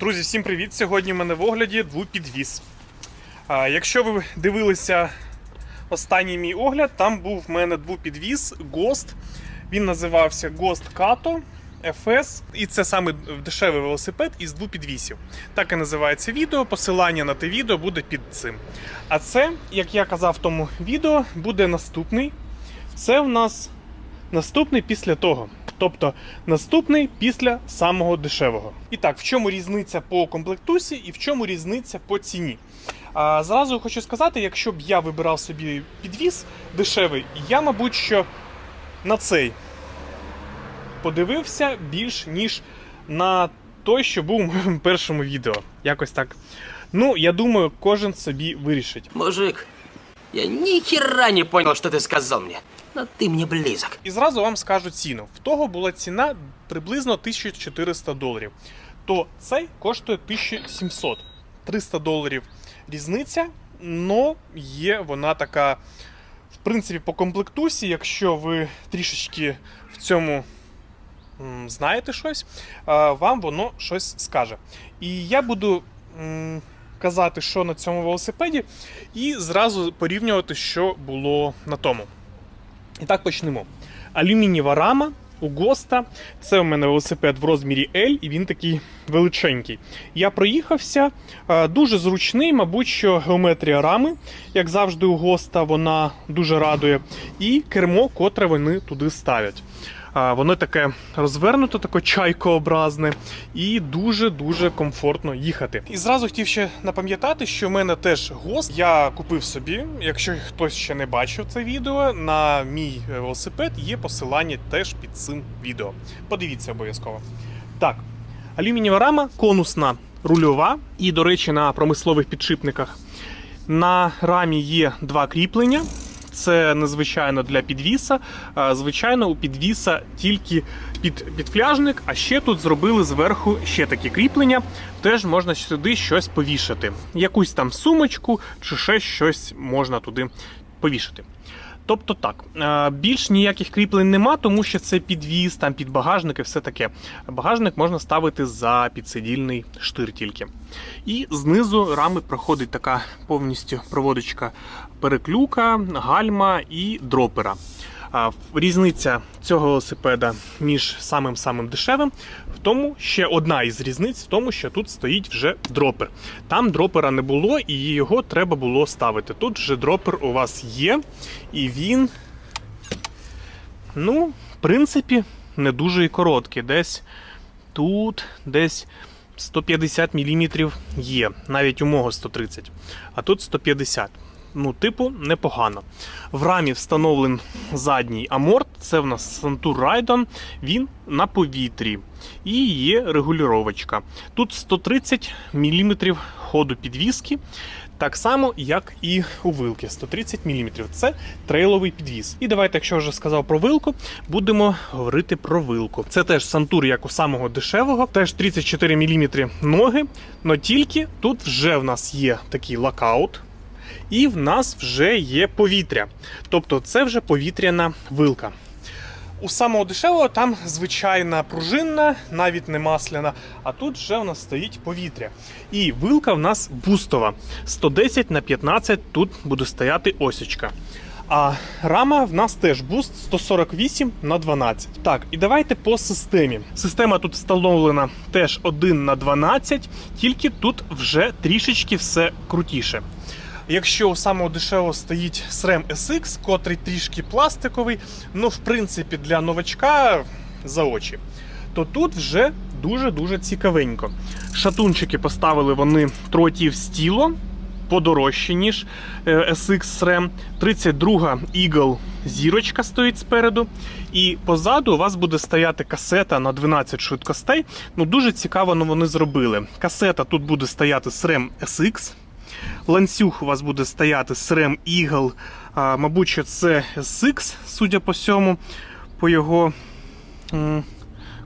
Друзі, всім привіт! Сьогодні в мене в огляді двупідвіз. Якщо ви дивилися останній мій огляд, там був в мене двупідвіз Ghost. Він називався Ghost Kato FS. І це саме дешевий велосипед із двупідвісів. Так і називається відео. Посилання на те відео буде під цим. А це, як я казав в тому відео, буде наступний. Це в нас наступний після того. Тобто наступний після самого дешевого. І так, в чому різниця по комплектусі і в чому різниця по ціні? А, зразу хочу сказати, якщо б я вибирав собі підвіз дешевий, я, мабуть, що на цей подивився більш ніж на той, що був у моєму першому відео. Якось так. Ну, я думаю, кожен собі вирішить. Мужик, я ни хера не понял, что ты сказал мне. Но ты мне близок. І зразу вам скажу ціну. В того була ціна приблизно 1400 доларів. То цей коштує 1700. 300 доларів різниця, но є вона така, в принципі, по комплектусі, якщо ви трішечки в цьому знаєте щось, вам воно щось скаже. І я буду казати, що на цьому велосипеді, і зразу порівнювати, що було на тому. І так почнемо. Алюмінієва рама у Госта. Це у мене велосипед в розмірі L, і він такий величенький. Я проїхався, е, дуже зручний, мабуть, що геометрія рами, як завжди, у Госта, вона дуже радує. І кермо, котре вони туди ставлять. Воно таке розвернуто, таке чайкообразне, і дуже-дуже комфортно їхати. І зразу хотів ще напам'ятати, що в мене теж гост. Я купив собі, якщо хтось ще не бачив це відео, на мій е, велосипед є посилання теж під цим відео. Подивіться обов'язково. Так, алюмінієва рама, конусна рульова, і, до речі, на промислових підшипниках. На рамі є два кріплення. Це незвичайно для підвіса. Звичайно, у підвіса тільки під підфляжник, а ще тут зробили зверху ще такі кріплення. Теж можна сюди щось повішати. Якусь там сумочку чи ще щось можна туди повішати. Тобто так, е, більш ніяких кріплень нема, тому що це підвіз, там під багажник і все таке. Багажник можна ставити за підсидільний штир тільки. І знизу рами проходить така повністю проводочка переклюка, гальма і дропера. Різниця цього велосипеда між самим самим дешевим в тому, ще одна із різниць в тому, що тут стоїть вже дропер. Там дропера не було, і його треба було ставити. Тут вже дропер у вас є, і він, ну, в принципі, не дуже і короткий. Десь тут, десь 150 мм є, навіть у мого 130, а тут 150 ну, типу, непогано. В рамі встановлений задній аморт. Це в нас Santur Raidon, він на повітрі. І є регулювачка. Тут 130 мм ходу підвіски. Так само, як і у вилки. 130 мм. Це трейловий підвіз. І давайте, якщо вже сказав про вилку, будемо говорити про вилку. Це теж Сантур, як у самого дешевого, теж 34 мм ноги. но тільки тут вже в нас є такий локаут. І в нас вже є повітря. Тобто це вже повітряна вилка. У самого дешевого там звичайна пружинна, навіть не масляна, а тут вже у нас стоїть повітря. І вилка в нас бустова. 110 на 15 тут буде стояти осічка. А рама в нас теж буст 148 на 12. Так, і давайте по системі. Система тут встановлена теж 1 на 12, тільки тут вже трішечки все крутіше. Якщо у самого дешевого стоїть SRAM SX, котрий трішки пластиковий, ну в принципі для новачка за очі, то тут вже дуже-дуже цікавенько. Шатунчики поставили вони тротів стіло подорожче, ніж SX SRAM. 32 Eagle зірочка стоїть спереду. І позаду у вас буде стояти касета на 12 швидкостей. Ну Дуже цікаво ну, вони зробили. Касета тут буде стояти SRAM SX. Ланцюг у вас буде стояти SRAM Eagle. А, мабуть, що це SX, судя по всьому, по його м,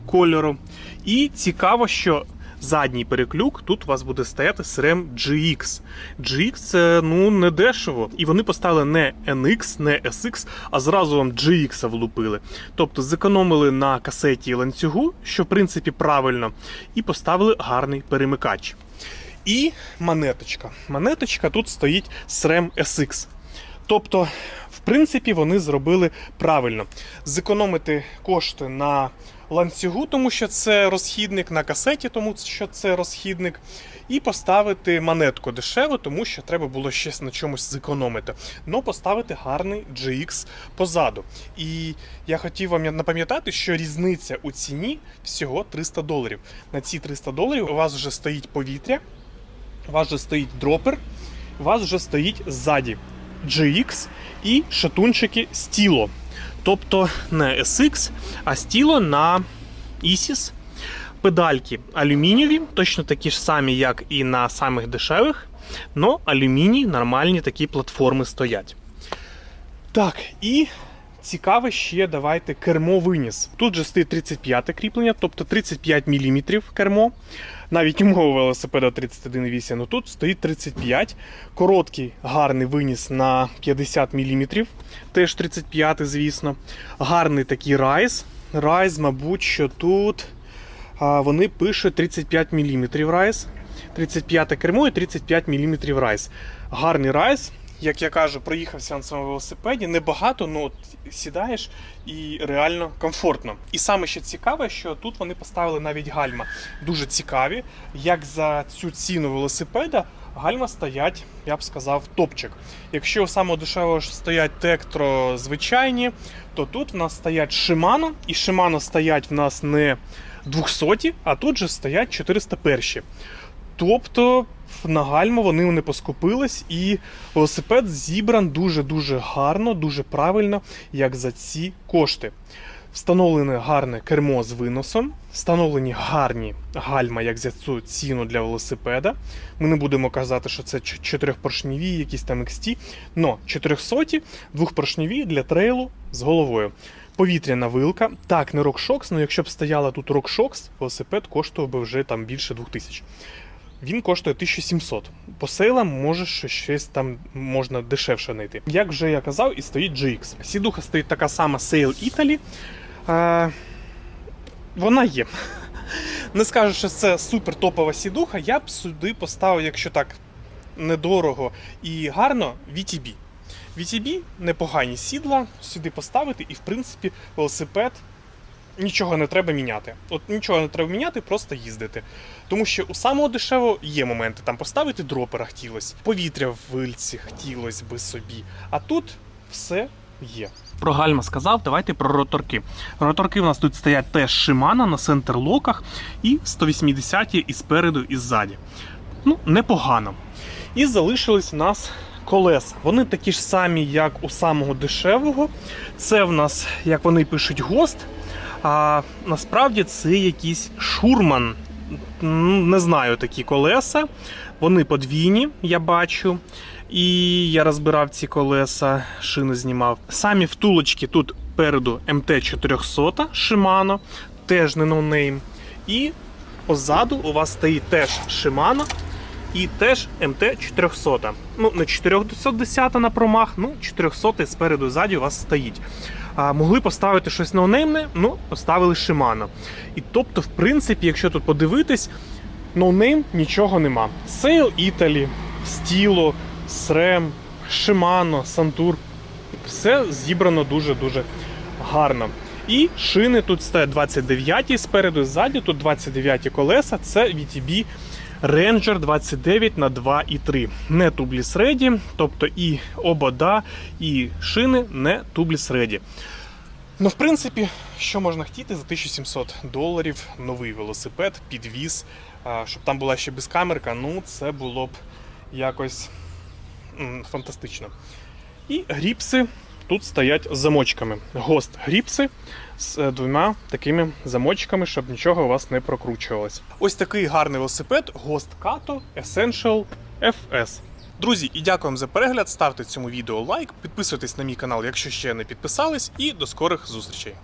кольору. І цікаво, що задній переклюк, тут у вас буде стояти SRAM GX. GX це ну не дешево. І вони поставили не NX, не SX, а зразу вам GX влупили. Тобто зекономили на касеті ланцюгу, що в принципі правильно, і поставили гарний перемикач. І монеточка. Монеточка тут стоїть SRAM SX. Тобто, в принципі, вони зробили правильно. Зекономити кошти на ланцюгу, тому що це розхідник, на касеті, тому що це розхідник, і поставити монетку дешево, тому що треба було щось на чомусь зекономити. Но поставити гарний GX позаду. І я хотів вам напам'ятати, що різниця у ціні всього 300 доларів. На ці 300 доларів у вас вже стоїть повітря, у вас вже стоїть дропер, у вас вже стоїть ззаді GX і шатунчики Stilo. Тобто не SX, а Stilo на ISIS. Педальки алюмінієві, точно такі ж самі, як і на самих дешевих. Но алюміній, нормальні такі платформи стоять. Так, і цікаве ще давайте кермо виніс. Тут же стоїть 35 кріплення, тобто 35 мм кермо. Навіть у мого велосипеда 31,8, але тут стоїть 35. Короткий гарний виніс на 50 мм. Теж 35, звісно. Гарний такий райз. Райз, мабуть, що тут вони пишуть 35 мм райз. 35 кермо і 35 мм райз. Гарний райз. Як я кажу, проїхався на своєму велосипеді. Небагато, але от сідаєш і реально комфортно. І саме ще цікаве, що тут вони поставили навіть гальма. Дуже цікаві. Як за цю ціну велосипеда гальма стоять, я б сказав, топчик. Якщо дешевого ж стоять Тектро звичайні, то тут в нас стоять Shimano, і Shimano стоять в нас не 200, а тут же стоять 401. Тобто на гальму вони не поскупились, і велосипед зібран дуже-дуже гарно, дуже правильно, як за ці кошти. Встановлене гарне кермо з виносом, встановлені гарні гальма, як за цю ціну для велосипеда. Ми не будемо казати, що це ч- чотирьохпоршневі, якісь там XT, но 400 двохпоршневі для трейлу з головою. Повітряна вилка. Так, не RockShox, але якщо б стояла тут RockShox, велосипед коштував би вже там більше 2000. Він коштує 1700. По сейлам може щось там можна дешевше знайти. Як вже я казав, і стоїть GX. Сідуха стоїть така сама Sail Italy. Е, вона є. Не скажу, що це супер топова сідуха. Я б сюди поставив, якщо так недорого і гарно, VTB. VTB непогані сідла, сюди поставити, і в принципі велосипед нічого не треба міняти. От нічого не треба міняти, просто їздити. Тому що у самого дешевого є моменти там поставити дропера хотілося, повітря в вильці хотілося би собі. А тут все є. Про гальма сказав, давайте про роторки. Роторки у нас тут стоять теж Shimano на сентерлоках і 180 і спереду, і ззаді. Ну, непогано. І залишились у нас колеса. Вони такі ж самі, як у самого дешевого. Це в нас, як вони пишуть, гост. А насправді це якийсь шурман. Не знаю такі колеса. Вони подвійні, я бачу. І я розбирав ці колеса, шини знімав. Самі втулочки тут переду МТ-400 Shimano, теж не ноунейм. І позаду у вас стоїть теж Shimano і теж МТ-400. Ну, не 410 на промах, ну 400 спереду і ззаді у вас стоїть. А, могли поставити щось ноунеймне, ну, поставили Shimano. І тобто, в принципі, якщо тут подивитись, ноунейм нічого нема. Sail Italy, Stilo, SRAM, Shimano, Santur. Все зібрано дуже-дуже гарно. І шини тут стоять 29 спереду ззаді, тут 29 колеса, це VTB Ranger 29 на 2,3. Не тубліс Ready, тобто і обода, і шини не тубліс Ready. Ну, в принципі, що можна хотіти за 1700 доларів новий велосипед, підвіз, щоб там була ще безкамерка, ну це було б якось фантастично. І гріпси тут стоять замочками. Гост гріпси з е, двома такими замочками, щоб нічого у вас не прокручувалось. Ось такий гарний велосипед Гост Като Essential FS. Друзі, і дякую вам за перегляд. Ставте цьому відео лайк, підписуйтесь на мій канал, якщо ще не підписались, і до скорих зустрічей.